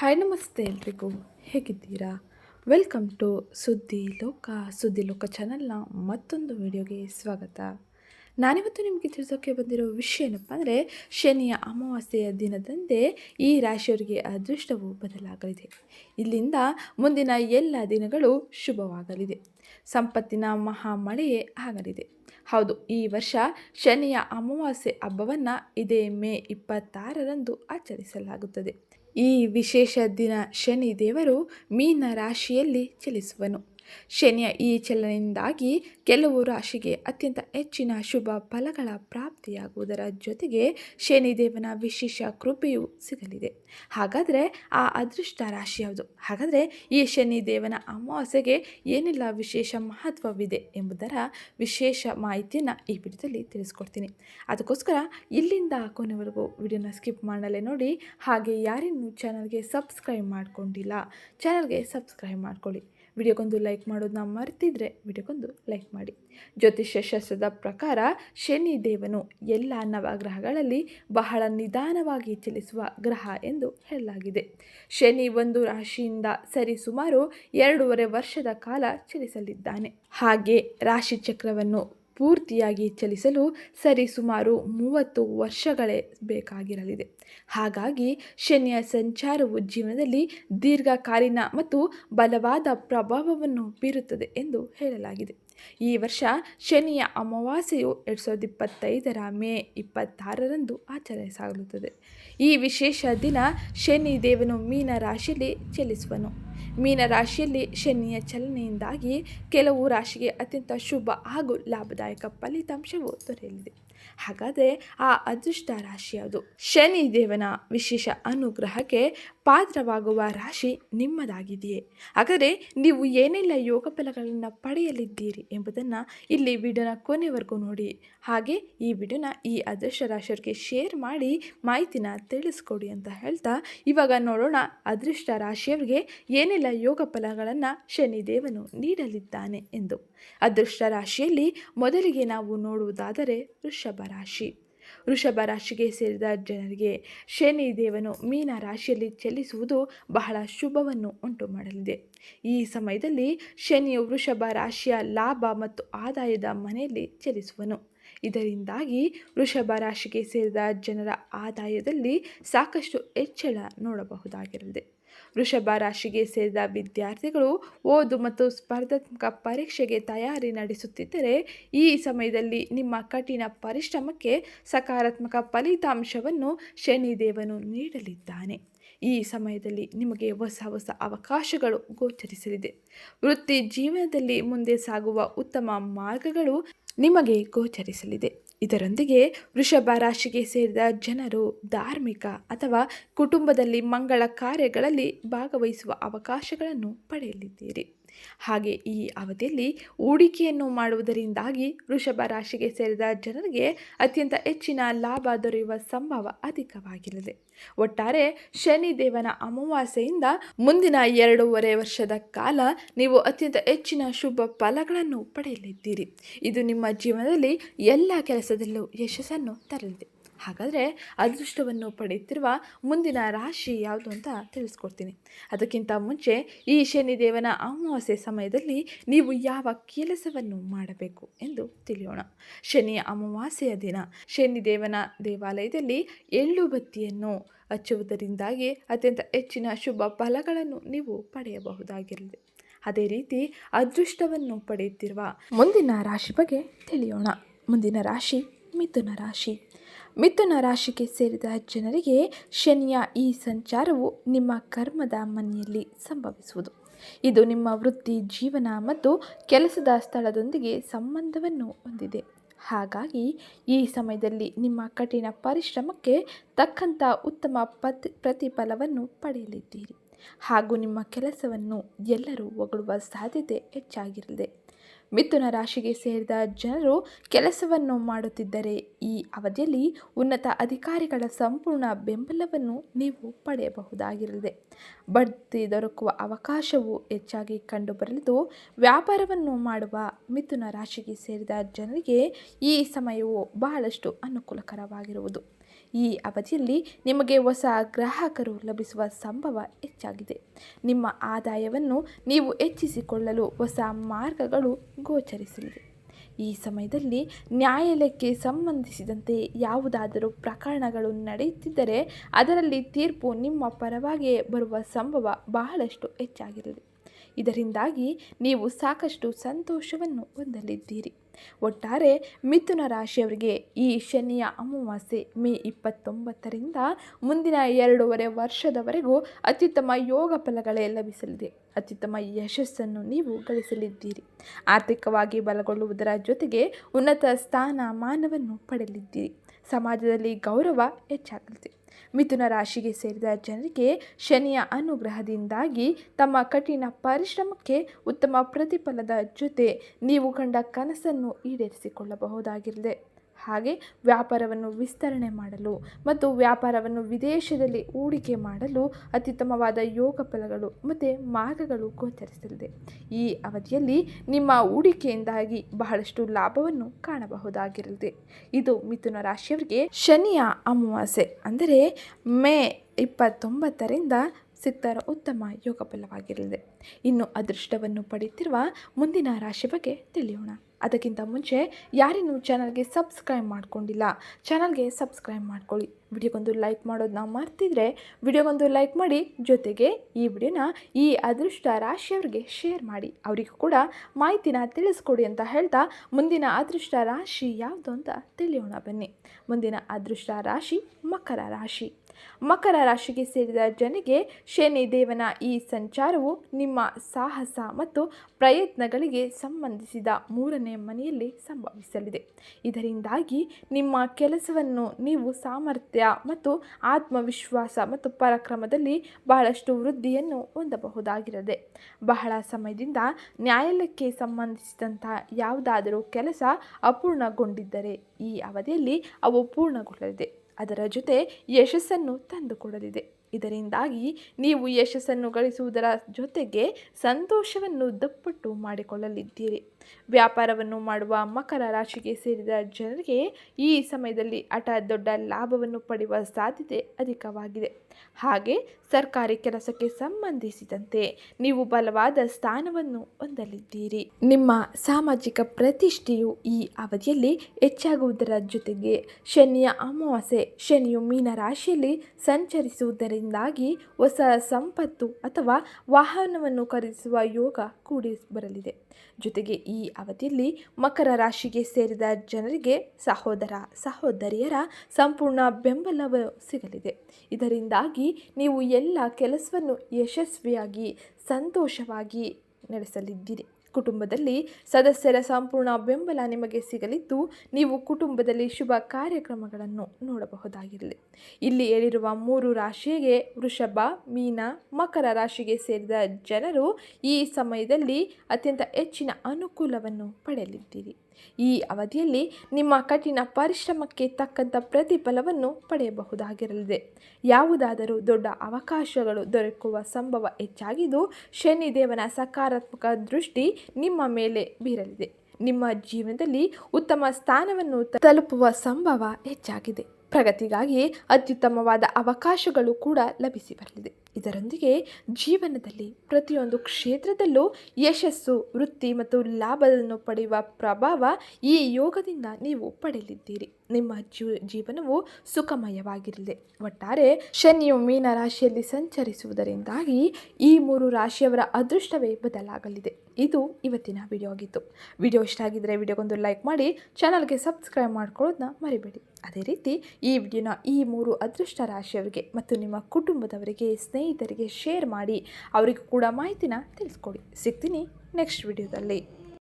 Hi ನಮಸ್ತೆ ಎಲ್ರಿಗೂ. ಹೇಗಿದ್ದೀರಾ? ವೆಲ್ಕಮ್ ಟು ಸುದ್ದಿ ಲೋಕ ಸುದ್ದಿ ಲೋಕ ಚಾನಲ್ನ ಮತ್ತೊಂದು ವಿಡಿಯೋಗೆ ಸ್ವಾಗತ. ನಾನಿವತ್ತು ನಿಮಗೆ ತಿಳಿಸೋಕ್ಕೆ ಬಂದಿರೋ ವಿಷಯ ಏನಪ್ಪ ಅಂದರೆ, ಶನಿಯ ಅಮಾವಾಸ್ಯೆಯ ದಿನದಂದೇ ಈ ರಾಶಿಯವರಿಗೆ ಅದೃಷ್ಟವು ಬದಲಾಗಲಿದೆ. ಇಲ್ಲಿಂದ ಮುಂದಿನ ಎಲ್ಲ ದಿನಗಳು ಶುಭವಾಗಲಿದೆ. ಸಂಪತ್ತಿನ ಮಹಾಮಳೆಯೇ ಆಗಲಿದೆ. ಹೌದು, ಈ ವರ್ಷ ಶನಿಯ ಅಮಾವಾಸ್ಯೆ ಹಬ್ಬವನ್ನು ಇದೇ ಮೇ ಇಪ್ಪತ್ತಾರರಂದು ಆಚರಿಸಲಾಗುತ್ತದೆ. ಈ ವಿಶೇಷ ದಿನ ಶನಿ ದೇವರು ಮೀನ ರಾಶಿಯಲ್ಲಿ ಚಲಿಸುವನು. ಶನಿಯ ಈ ಚಲನೆಯಿಂದಾಗಿ ಕೆಲವು ರಾಶಿಗೆ ಅತ್ಯಂತ ಹೆಚ್ಚಿನ ಶುಭ ಫಲಗಳ ಪ್ರಾಪ್ತಿಯಾಗುವುದರ ಜೊತೆಗೆ ಶನಿದೇವನ ವಿಶೇಷ ಕೃಪೆಯೂ ಸಿಗಲಿದೆ. ಹಾಗಾದರೆ ಆ ಅದೃಷ್ಟ ರಾಶಿ ಯಾವುದು? ಹಾಗಾದರೆ ಈ ಶನಿದೇವನ ಅಮಾವಾಸ್ಯೆಗೆ ಏನೆಲ್ಲ ವಿಶೇಷ ಮಹತ್ವವಿದೆ ಎಂಬುದರ ವಿಶೇಷ ಮಾಹಿತಿಯನ್ನು ಈ ವಿಡಿಯೋದಲ್ಲಿ ತಿಳಿಸ್ಕೊಡ್ತೀನಿ. ಅದಕ್ಕೋಸ್ಕರ ಇಲ್ಲಿಂದ ಕೊನೆವರೆಗೂ ವಿಡಿಯೋನ ಸ್ಕಿಪ್ ಮಾಡಲೇ ನೋಡಿ, ಹಾಗೆ ಯಾರಿನ್ನೂ ಚಾನಲ್ಗೆ ಸಬ್ಸ್ಕ್ರೈಬ್ ಮಾಡಿಕೊಂಡಿಲ್ಲ ಚಾನಲ್ಗೆ ಸಬ್ಸ್ಕ್ರೈಬ್ ಮಾಡ್ಕೊಳ್ಳಿ. ವಿಡಿಯೋಗೊಂದು ಲೈಕ್ ಮಾಡೋದನ್ನ ಮರೆತಿದ್ರೆ ವಿಡಿಯೋಗೊಂದು ಲೈಕ್ ಮಾಡಿ. ಜ್ಯೋತಿಷ್ಯ ಶಾಸ್ತ್ರದ ಪ್ರಕಾರ ಶನಿ ದೇವನು ಎಲ್ಲ ನವಗ್ರಹಗಳಲ್ಲಿ ಬಹಳ ನಿಧಾನವಾಗಿ ಚಲಿಸುವ ಗ್ರಹ ಎಂದು ಹೇಳಲಾಗಿದೆ. ಶನಿ ಒಂದು ರಾಶಿಯಿಂದ ಸರಿಸುಮಾರು ಎರಡೂವರೆ ವರ್ಷದ ಕಾಲ ಚಲಿಸಲಿದ್ದಾನೆ. ಹಾಗೆ ರಾಶಿ ಚಕ್ರವನ್ನು ಪೂರ್ತಿಯಾಗಿ ಚಲಿಸಲು ಸರಿಸುಮಾರು ಮೂವತ್ತು ವರ್ಷಗಳೇ ಬೇಕಾಗಿರಲಿದೆ. ಹಾಗಾಗಿ ಶನಿಯ ಸಂಚಾರವು ಜೀವನದಲ್ಲಿ ದೀರ್ಘಕಾಲೀನ ಮತ್ತು ಬಲವಾದ ಪ್ರಭಾವವನ್ನು ಬೀರುತ್ತದೆ ಎಂದು ಹೇಳಲಾಗಿದೆ. ಈ ವರ್ಷ ಶನಿಯ ಅಮಾವಾಸ್ಯೆಯು ಎರಡು ಸಾವಿರದ ಇಪ್ಪತ್ತೈದರ ಮೇ ಇಪ್ಪತ್ತಾರರಂದು ಆಚರಿಸಲಾಗುತ್ತದೆ. ಈ ವಿಶೇಷ ದಿನ ಶನಿ ದೇವನು ಮೀನ ರಾಶಿಯಲ್ಲಿ ಚಲಿಸುವನು. ಮೀನ ರಾಶಿಯಲ್ಲಿ ಶನಿಯ ಚಲನೆಯಿಂದಾಗಿ ಕೆಲವು ರಾಶಿಗೆ ಅತ್ಯಂತ ಶುಭ ಹಾಗೂ ಲಾಭದಾಯಕ ಫಲಿತಾಂಶವು ದೊರೆಯಲಿದೆ. ಹಾಗಾದರೆ ಆ ಅದೃಷ್ಟ ರಾಶಿ ಯಾವುದು? ಶನಿ ದೇವನ ವಿಶೇಷ ಅನುಗ್ರಹಕ್ಕೆ ಪಾತ್ರವಾಗುವ ರಾಶಿ ನಿಮ್ಮದಾಗಿದೆಯೇ. ಹಾಗಾದರೆ ನೀವು ಏನೆಲ್ಲ ಯೋಗ ಫಲಗಳನ್ನು ಪಡೆಯಲಿದ್ದೀರಿ ಎಂಬುದನ್ನು ಇಲ್ಲಿ ವಿಡಿಯೋನ ಕೊನೆವರೆಗೂ ನೋಡಿ. ಹಾಗೆ ಈ ವಿಡಿಯೋನ ಈ ಅದೃಷ್ಟ ರಾಶಿಯವರಿಗೆ ಶೇರ್ ಮಾಡಿ ಮಾಹಿತಿನ ತಿಳಿಸ್ಕೊಡಿ ಅಂತ ಹೇಳ್ತಾ ಇವಾಗ ನೋಡೋಣ ಅದೃಷ್ಟ ರಾಶಿಯವರಿಗೆ ಏನೆಲ್ಲ ಯೋಗ ಫಲಗಳನ್ನು ಶನಿದೇವನು ನೀಡಲಿದ್ದಾನೆ ಎಂದು. ಅದೃಷ್ಟ ರಾಶಿಯಲ್ಲಿ ಮೊದಲಿಗೆ ನಾವು ನೋಡುವುದಾದರೆ ವೃಷಭ ರಾಶಿ. ವೃಷಭ ರಾಶಿಗೆ ಸೇರಿದ ಜನರಿಗೆ ಶನಿ ದೇವನು ಮೀನ ರಾಶಿಯಲ್ಲಿ ಚಲಿಸುವುದು ಬಹಳ ಶುಭವನ್ನು ಉಂಟು ಮಾಡಲಿದೆ. ಈ ಸಮಯದಲ್ಲಿ ಶನಿಯು ವೃಷಭ ರಾಶಿಯ ಲಾಭ ಮತ್ತು ಆದಾಯದ ಮನೆಯಲ್ಲಿ ಚಲಿಸುವನು. ಇದರಿಂದಾಗಿ ವೃಷಭ ರಾಶಿಗೆ ಸೇರಿದ ಜನರ ಆದಾಯದಲ್ಲಿ ಸಾಕಷ್ಟು ಹೆಚ್ಚಳ ನೋಡಬಹುದಾಗಿರಲಿದೆ. ವೃಷಭ ರಾಶಿಗೆ ಸೇರಿದ ವಿದ್ಯಾರ್ಥಿಗಳು ಓದು ಮತ್ತು ಸ್ಪರ್ಧಾತ್ಮಕ ಪರೀಕ್ಷೆಗೆ ತಯಾರಿ ನಡೆಸುತ್ತಿದ್ದರೆ, ಈ ಸಮಯದಲ್ಲಿ ನಿಮ್ಮ ಕಠಿಣ ಪರಿಶ್ರಮಕ್ಕೆ ಸಕಾರಾತ್ಮಕ ಫಲಿತಾಂಶವನ್ನು ಶನಿದೇವನು ನೀಡಲಿದ್ದಾನೆ. ಈ ಸಮಯದಲ್ಲಿ ನಿಮಗೆ ಹೊಸ ಹೊಸ ಅವಕಾಶಗಳು ಗೋಚರಿಸಲಿದೆ. ವೃತ್ತಿ ಜೀವನದಲ್ಲಿ ಮುಂದೆ ಸಾಗುವ ಉತ್ತಮ ಮಾರ್ಗಗಳು ನಿಮಗೆ ಗೋಚರಿಸಲಿದೆ. ಇದರೊಂದಿಗೆ ವೃಷಭ ರಾಶಿಗೆ ಸೇರಿದ ಜನರು ಧಾರ್ಮಿಕ ಅಥವಾ ಕುಟುಂಬದಲ್ಲಿ ಮಂಗಳ ಕಾರ್ಯಗಳಲ್ಲಿ ಭಾಗವಹಿಸುವ ಅವಕಾಶಗಳನ್ನು ಪಡೆಯಲಿದ್ದೀರಿ. ಹಾಗೆ ಈ ಅವಧಿಯಲ್ಲಿ ಹೂಡಿಕೆಯನ್ನು ಮಾಡುವುದರಿಂದಾಗಿ ವೃಷಭ ರಾಶಿಗೆ ಸೇರಿದ ಜನರಿಗೆ ಅತ್ಯಂತ ಹೆಚ್ಚಿನ ಲಾಭ ದೊರೆಯುವ ಸಂಭವ ಅಧಿಕವಾಗಿರಲಿದೆ. ಒಟ್ಟಾರೆ ಶನಿ ದೇವನ ಅಮಾವಾಸ್ಯೆಯಿಂದ ಮುಂದಿನ ಎರಡೂವರೆ ವರ್ಷದ ಕಾಲ ನೀವು ಅತ್ಯಂತ ಹೆಚ್ಚಿನ ಶುಭ ಫಲಗಳನ್ನು ಪಡೆಯಲಿದ್ದೀರಿ. ಇದು ನಿಮ್ಮ ಜೀವನದಲ್ಲಿ ಎಲ್ಲ ಕೆಲಸದಲ್ಲೂ ಯಶಸ್ಸನ್ನು ತರಲಿದೆ. ಹಾಗಾದರೆ ಅದೃಷ್ಟವನ್ನು ಪಡೆಯುತ್ತಿರುವ ಮುಂದಿನ ರಾಶಿ ಯಾವುದು ಅಂತ ತಿಳಿಸ್ಕೊಡ್ತೀನಿ. ಅದಕ್ಕಿಂತ ಮುಂಚೆ ಈ ಶನಿದೇವನ ಅಮಾವಾಸ್ಯೆ ಸಮಯದಲ್ಲಿ ನೀವು ಯಾವ ಕೆಲಸವನ್ನು ಮಾಡಬೇಕು ಎಂದು ತಿಳಿಯೋಣ. ಶನಿ ಅಮಾವಾಸ್ಯೆಯ ದಿನ, ಶನಿದೇವನ ದೇವಾಲಯದಲ್ಲಿ ಎಳ್ಳು ಬತ್ತಿಯನ್ನು ಹಚ್ಚುವುದರಿಂದಾಗಿ ಅತ್ಯಂತ ಹೆಚ್ಚಿನ ಶುಭ ಫಲಗಳನ್ನು ನೀವು ಪಡೆಯಬಹುದಾಗಿರಲಿದೆ ಅದೇ ರೀತಿ ಅದೃಷ್ಟವನ್ನು ಪಡೆಯುತ್ತಿರುವ ಮುಂದಿನ ರಾಶಿ ಬಗ್ಗೆ ತಿಳಿಯೋಣ. ಮುಂದಿನ ರಾಶಿ ಮಿಥುನ ರಾಶಿ. ಮಿಥುನ ರಾಶಿಗೆ ಸೇರಿದ ಜನರಿಗೆ ಶನಿಯ ಈ ಸಂಚಾರವು ನಿಮ್ಮ ಕರ್ಮದ ಮನೆಯಲ್ಲಿ ಸಂಭವಿಸುವುದು. ಇದು ನಿಮ್ಮ ವೃತ್ತಿ ಜೀವನ ಮತ್ತು ಕೆಲಸದ ಸ್ಥಳದೊಂದಿಗೆ ಸಂಬಂಧವನ್ನು ಹೊಂದಿದೆ. ಹಾಗಾಗಿ ಈ ಸಮಯದಲ್ಲಿ ನಿಮ್ಮ ಕಠಿಣ ಪರಿಶ್ರಮಕ್ಕೆ ತಕ್ಕಂಥ ಉತ್ತಮ ಪ್ರತಿ ಪ್ರತಿಫಲವನ್ನು ಪಡೆಯಲಿದ್ದೀರಿ. ಹಾಗೂ ನಿಮ್ಮ ಕೆಲಸವನ್ನು ಎಲ್ಲರೂ ಹೊಗಳುವ ಸಾಧ್ಯತೆ ಹೆಚ್ಚಾಗಿರಲಿದೆ. ಮಿಥುನ ರಾಶಿಗೆ ಸೇರಿದ ಜನರು ಕೆಲಸವನ್ನು ಮಾಡುತ್ತಿದ್ದರೆ ಈ ಅವಧಿಯಲ್ಲಿ ಉನ್ನತ ಅಧಿಕಾರಿಗಳ ಸಂಪೂರ್ಣ ಬೆಂಬಲವನ್ನು ನೀವು ಪಡೆಯಬಹುದಾಗಿರಲಿದೆ. ಬಡ್ತಿ ದೊರಕುವ ಅವಕಾಶವು ಹೆಚ್ಚಾಗಿ ಕಂಡುಬರಲಿದ್ದು, ವ್ಯಾಪಾರವನ್ನು ಮಾಡುವ ಮಿಥುನ ರಾಶಿಗೆ ಸೇರಿದ ಜನರಿಗೆ ಈ ಸಮಯವು ಬಹಳಷ್ಟು ಅನುಕೂಲಕರವಾಗಿರುವುದು. ಈ ಅವಧಿಯಲ್ಲಿ ನಿಮಗೆ ಹೊಸ ಗ್ರಾಹಕರು ಲಭಿಸುವ ಸಂಭವ ಹೆಚ್ಚಾಗಿದೆ. ನಿಮ್ಮ ಆದಾಯವನ್ನು ನೀವು ಹೆಚ್ಚಿಸಿಕೊಳ್ಳಲು ಹೊಸ ಮಾರ್ಗಗಳು ಗೋಚರಿಸಲಿವೆ. ಈ ಸಮಯದಲ್ಲಿ ನ್ಯಾಯಾಲಯಕ್ಕೆ ಸಂಬಂಧಿಸಿದಂತೆ ಯಾವುದಾದರೂ ಪ್ರಕರಣಗಳು ನಡೆಯುತ್ತಿದ್ದರೆ ಅದರಲ್ಲಿ ತೀರ್ಪು ನಿಮ್ಮ ಪರವಾಗಿಯೇ ಬರುವ ಸಂಭವ ಬಹಳಷ್ಟು ಹೆಚ್ಚಾಗಿರಲಿದೆ. ಇದರಿಂದಾಗಿ ನೀವು ಸಾಕಷ್ಟು ಸಂತೋಷವನ್ನು ಹೊಂದಲಿದ್ದೀರಿ. ಒಟ್ಟಾರೆ ಮಿಥುನ ರಾಶಿಯವರಿಗೆ ಈ ಶನಿಯ ಅಮಾವಾಸ್ಯೆ ಮೇ ಇಪ್ಪತ್ತೊಂಬತ್ತರಿಂದ ಮುಂದಿನ ಎರಡೂವರೆ ವರ್ಷದವರೆಗೂ ಅತ್ಯುತ್ತಮ ಯೋಗ ಫಲಗಳೇ ಲಭಿಸಲಿದೆ. ಅತ್ಯುತ್ತಮ ಯಶಸ್ಸನ್ನು ನೀವು ಗಳಿಸಲಿದ್ದೀರಿ. ಆರ್ಥಿಕವಾಗಿ ಬಲಗೊಳ್ಳುವುದರ ಜೊತೆಗೆ ಉನ್ನತ ಸ್ಥಾನಮಾನವನ್ನು ಪಡೆಯಲಿದ್ದೀರಿ. ಸಮಾಜದಲ್ಲಿ ಗೌರವ ಹೆಚ್ಚಾಗಲಿದೆ. ಮಿಥುನ ರಾಶಿಗೆ ಸೇರಿದ ಜನರಿಗೆ ಶನಿಯ ಅನುಗ್ರಹದಿಂದಾಗಿ ತಮ್ಮ ಕಠಿಣ ಪರಿಶ್ರಮಕ್ಕೆ ಉತ್ತಮ ಪ್ರತಿಫಲದ ಜೊತೆ ನೀವು ಕಂಡ ಕನಸನ್ನು ಈಡೇರಿಸಿಕೊಳ್ಳಬಹುದಾಗಿರಲಿದೆ ಹಾಗೆ ವ್ಯಾಪಾರವನ್ನು ವಿಸ್ತರಣೆ ಮಾಡಲು ಮತ್ತು ವ್ಯಾಪಾರವನ್ನು ವಿದೇಶದಲ್ಲಿ ಹೂಡಿಕೆ ಮಾಡಲು ಅತ್ಯುತ್ತಮವಾದ ಯೋಗ ಫಲಗಳು ಮತ್ತು ಮಾರ್ಗಗಳು ಗೋಚರಿಸಲಿದೆ. ಈ ಅವಧಿಯಲ್ಲಿ ನಿಮ್ಮ ಹೂಡಿಕೆಯಿಂದಾಗಿ ಬಹಳಷ್ಟು ಲಾಭವನ್ನು ಕಾಣಬಹುದಾಗಿರಲಿದೆ. ಇದು ಮಿಥುನ ರಾಶಿಯವರಿಗೆ ಶನಿಯ ಅಮಾವಾಸ್ಯೆ, ಅಂದರೆ ಮೇ ಇಪ್ಪತ್ತೊಂಬತ್ತರಿಂದ ಸಿಗ್ತಾರ ಉತ್ತಮ ಯೋಗ ಫಲವಾಗಿರಲಿದೆ ಇನ್ನು ಅದೃಷ್ಟವನ್ನು ಪಡೆಯುತ್ತಿರುವ ಮುಂದಿನ ರಾಶಿ ಬಗ್ಗೆ ತಿಳಿಯೋಣ. ಅದಕ್ಕಿಂತ ಮುಂಚೆ ಯಾರಿನ್ನೂ ಚಾನಲ್ಗೆ ಸಬ್ಸ್ಕ್ರೈಬ್ ಮಾಡ್ಕೊಂಡಿಲ್ಲ, ಚಾನಲ್ಗೆ ಸಬ್ಸ್ಕ್ರೈಬ್ ಮಾಡ್ಕೊಳ್ಳಿ. ವಿಡಿಯೋಗೊಂದು ಲೈಕ್ ಮಾಡೋದನ್ನ ಮರ್ತಿದ್ರೆ ವಿಡಿಯೋಗೊಂದು ಲೈಕ್ ಮಾಡಿ, ಜೊತೆಗೆ ಈ ವಿಡಿಯೋನ ಈ ಅದೃಷ್ಟ ರಾಶಿಯವರಿಗೆ ಶೇರ್ ಮಾಡಿ. ಅವರಿಗೂ ಕೂಡ ಮಾಹಿತಿನ ತಿಳಿಸ್ಕೊಡಿ ಅಂತ ಹೇಳ್ತಾ ಮುಂದಿನ ಅದೃಷ್ಟ ರಾಶಿ ಯಾವುದು ಅಂತ ತಿಳಿಯೋಣ ಬನ್ನಿ. ಮುಂದಿನ ಅದೃಷ್ಟ ರಾಶಿ ಮಕರ ರಾಶಿ. ಮಕರ ರಾಶಿಗೆ ಸೇರಿದ ಜನಗೆ ಶನಿ ದೇವನ ಈ ಸಂಚಾರವು ನಿಮ್ಮ ಸಾಹಸ ಮತ್ತು ಪ್ರಯತ್ನಗಳಿಗೆ ಸಂಬಂಧಿಸಿದ ಮೂರನೇ ಮನೆಯಲ್ಲಿ ಸಂಭವಿಸಲಿದೆ. ಇದರಿಂದಾಗಿ ನಿಮ್ಮ ಕೆಲಸವನ್ನು ನೀವು ಸಾಮರ್ಥ್ಯ ಮತ್ತು ಆತ್ಮವಿಶ್ವಾಸ ಮತ್ತು ಪರಾಕ್ರಮದಲ್ಲಿ ಬಹಳಷ್ಟು ವೃದ್ಧಿಯನ್ನು ಹೊಂದಬಹುದಾಗಿರದೆ, ಬಹಳ ಸಮಯದಿಂದ ನ್ಯಾಯಾಲಯಕ್ಕೆ ಸಂಬಂಧಿಸಿದಂಥ ಯಾವುದಾದರೂ ಕೆಲಸ ಅಪೂರ್ಣಗೊಂಡಿದ್ದರೆ ಈ ಅವಧಿಯಲ್ಲಿ ಅವು ಪೂರ್ಣಗೊಳ್ಳಲಿದೆ. ಅದರ ಜೊತೆ ಯಶಸ್ಸನ್ನು ತಂದುಕೊಡಲಿದೆ. ಇದರಿಂದಾಗಿ ನೀವು ಯಶಸ್ಸನ್ನು ಗಳಿಸುವುದರ ಜೊತೆಗೆ ಸಂತೋಷವನ್ನು ದುಪ್ಪಟ್ಟು ಮಾಡಿಕೊಳ್ಳಲಿದ್ದೀರಿ. ವ್ಯಾಪಾರವನ್ನು ಮಾಡುವ ಮಕರ ರಾಶಿಗೆ ಸೇರಿದ ಜನರಿಗೆ ಈ ಸಮಯದಲ್ಲಿ ಅಟ ದೊಡ್ಡ ಲಾಭವನ್ನು ಪಡೆಯುವ ಸಾಧ್ಯತೆ ಅಧಿಕವಾಗಿದೆ. ಹಾಗೆ ಸರ್ಕಾರಿ ಕೆಲಸಕ್ಕೆ ಸಂಬಂಧಿಸಿದಂತೆ ನೀವು ಬಲವಾದ ಸ್ಥಾನವನ್ನು ಹೊಂದಲಿದ್ದೀರಿ. ನಿಮ್ಮ ಸಾಮಾಜಿಕ ಪ್ರತಿಷ್ಠೆಯು ಈ ಅವಧಿಯಲ್ಲಿ ಹೆಚ್ಚಾಗುವುದರ ಜೊತೆಗೆ ಶನಿಯ ಅಮಾವಾಸ್ಯೆ, ಶನಿಯು ಮೀನ ರಾಶಿಯಲ್ಲಿ ಸಂಚರಿಸುವುದರಿಂದಾಗಿ ಹೊಸ ಸಂಪತ್ತು ಅಥವಾ ವಾಹನವನ್ನು ಖರೀದಿಸುವ ಯೋಗ ಕೂಡಿ ಬರಲಿದೆ. ಜೊತೆಗೆ ಈ ಅವಧಿಯಲ್ಲಿ ಮಕರ ರಾಶಿಗೆ ಸೇರಿದ ಜನರಿಗೆ ಸಹೋದರ, ಸಹೋದರಿಯರ ಸಂಪೂರ್ಣ ಬೆಂಬಲವು ಸಿಗಲಿದೆ. ಇದರಿಂದಾಗಿ ನೀವು ಎಲ್ಲ ಕೆಲಸವನ್ನು ಯಶಸ್ವಿಯಾಗಿ, ಸಂತೋಷವಾಗಿ ನಡೆಸಲಿದ್ದೀರಿ. ಕುಟುಂಬದಲ್ಲಿ ಸದಸ್ಯರ ಸಂಪೂರ್ಣ ಬೆಂಬಲ ನಿಮಗೆ ಸಿಗಲಿದ್ದು, ನೀವು ಕುಟುಂಬದಲ್ಲಿ ಶುಭ ಕಾರ್ಯಕ್ರಮಗಳನ್ನು ನೋಡಬಹುದಾಗಿರಲಿ. ಇಲ್ಲಿ ಹೇಳಿರುವ ಮೂರು ರಾಶಿಗೆ ವೃಷಭ, ಮೀನ, ಮಕರ ರಾಶಿಗೆ ಸೇರಿದ ಜನರು ಈ ಸಮಯದಲ್ಲಿ ಅತ್ಯಂತ ಹೆಚ್ಚಿನ ಅನುಕೂಲವನ್ನು ಪಡೆಯಲಿದ್ದೀರಿ. ಈ ಅವಧಿಯಲ್ಲಿ ನಿಮ್ಮ ಕಠಿಣ ಪರಿಶ್ರಮಕ್ಕೆ ತಕ್ಕಂಥ ಪ್ರತಿಫಲವನ್ನು ಪಡೆಯಬಹುದಾಗಿರಲಿದೆ. ಯಾವುದಾದರೂ ದೊಡ್ಡ ಅವಕಾಶಗಳು ದೊರಕುವ ಸಂಭವ ಹೆಚ್ಚಾಗಿದ್ದು, ಶನಿದೇವನ ಸಕಾರಾತ್ಮಕ ದೃಷ್ಟಿ ನಿಮ್ಮ ಮೇಲೆ ಬೀರಲಿದೆ. ನಿಮ್ಮ ಜೀವನದಲ್ಲಿ ಉತ್ತಮ ಸ್ಥಾನವನ್ನು ತಲುಪುವ ಸಂಭವ ಹೆಚ್ಚಾಗಿದೆ. ಪ್ರಗತಿಗಾಗಿ ಅತ್ಯುತ್ತಮವಾದ ಅವಕಾಶಗಳು ಕೂಡ ಲಭಿಸಿ ಬರಲಿದೆ. ಇದರೊಂದಿಗೆ ಜೀವನದಲ್ಲಿ ಪ್ರತಿಯೊಂದು ಕ್ಷೇತ್ರದಲ್ಲೂ ಯಶಸ್ಸು, ವೃತ್ತಿ ಮತ್ತು ಲಾಭವನ್ನು ಪಡೆಯುವ ಪ್ರಭಾವ ಈ ಯೋಗದಿಂದ ನೀವು ಪಡೆಯಲಿದ್ದೀರಿ. ನಿಮ್ಮ ಜೀವ ಜೀವನವು ಸುಖಮಯವಾಗಿರಲಿದೆ ಒಟ್ಟಾರೆ ಶನಿಯು ಮೀನ ರಾಶಿಯಲ್ಲಿ ಸಂಚರಿಸುವುದರಿಂದಾಗಿ ಈ ಮೂರು ರಾಶಿಯವರ ಅದೃಷ್ಟವೇ ಬದಲಾಗಲಿದೆ. ಇದು ಇವತ್ತಿನ ವಿಡಿಯೋ ಆಗಿತ್ತು. ವಿಡಿಯೋ ಇಷ್ಟ ಆಗಿದ್ದರೆ ವಿಡಿಯೋಗೊಂದು ಲೈಕ್ ಮಾಡಿ ಚಾನಲ್ಗೆ ಸಬ್ಸ್ಕ್ರೈಬ್ ಮಾಡ್ಕೊಳ್ಳೋದನ್ನ ಮರಿಬೇಡಿ. ಅದೇ ರೀತಿ ಈ ವಿಡಿಯೋನ ಈ ಮೂರು ಅದೃಷ್ಟ ರಾಶಿಯವರಿಗೆ ಮತ್ತು ನಿಮ್ಮ ಕುಟುಂಬದವರಿಗೆ ಸ್ನೇಹಿತರಿಗೆ ಶೇರ್ ಮಾಡಿ ಅವರಿಗೂ ಕೂಡ ಮಾಹಿತಿನ ತಿಳಿಸ್ಕೊಡಿ. ಸಿಗ್ತೀನಿ ನೆಕ್ಸ್ಟ್ ವಿಡಿಯೋದಲ್ಲಿ